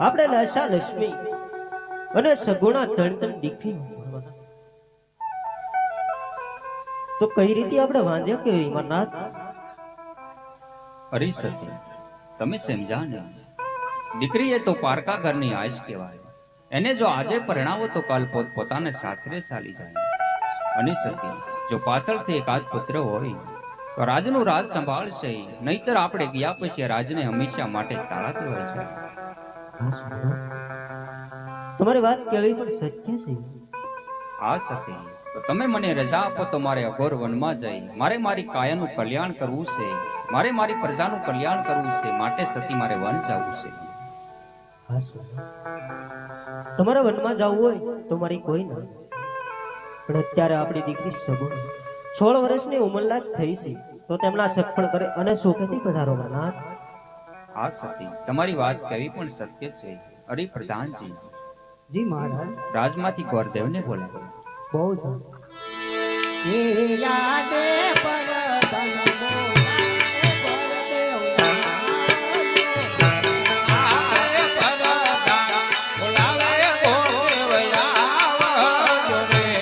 આપણે લશા લક્ષ્મી અને સગુણા ત્રણ ત્રણ દીકરી તો કઈ રીતે આપણે વાંધ્યા કે મનાથ અરે સતી તમે સમજા દીકરી એ તો પારકા ઘરની આશ કહેવાય. એને જો આજે પરણાવો તો કાલ પોત પોતાને સાસરે ચાલી જાય. અને સતી જો પાછળથી એકાદ પુત્ર હોય રાજનું રાજ સંભાળશે નહીતર આપણે ગયા પછી રાજને હંમેશા માટે તાળાતી હોય છે. તમારી વાત કેવી પણ સત્ય છે. આ સત્ય તો તમે મને રજા આપો તો મારે અઘોર વનમાં જઈ. મારે મારી કાયાનું કલ્યાણ કરવું છે. મારે મારી પ્રજાનું કલ્યાણ કરવું છે. માટે સતી મારે વન જવું છે. તમારા તમારે વનમાં જવું હોય તો મારી કોઈ ના. પણ અત્યારે આપણી દીકરી સગુણ. સોળ વર્ષની ઉંમરલાયક થઈ છે. તો તેમના સગપણ કરે અને સુખેથી પધારો મનાથ આ સતી તમારી વાત કહેવી પણ સત્ય છે. અરે પ્રધાનજી. જી મહારાજ. રાજમાંથી ગોરદેવને બોલાવો. બહુ સારું. યાદે પર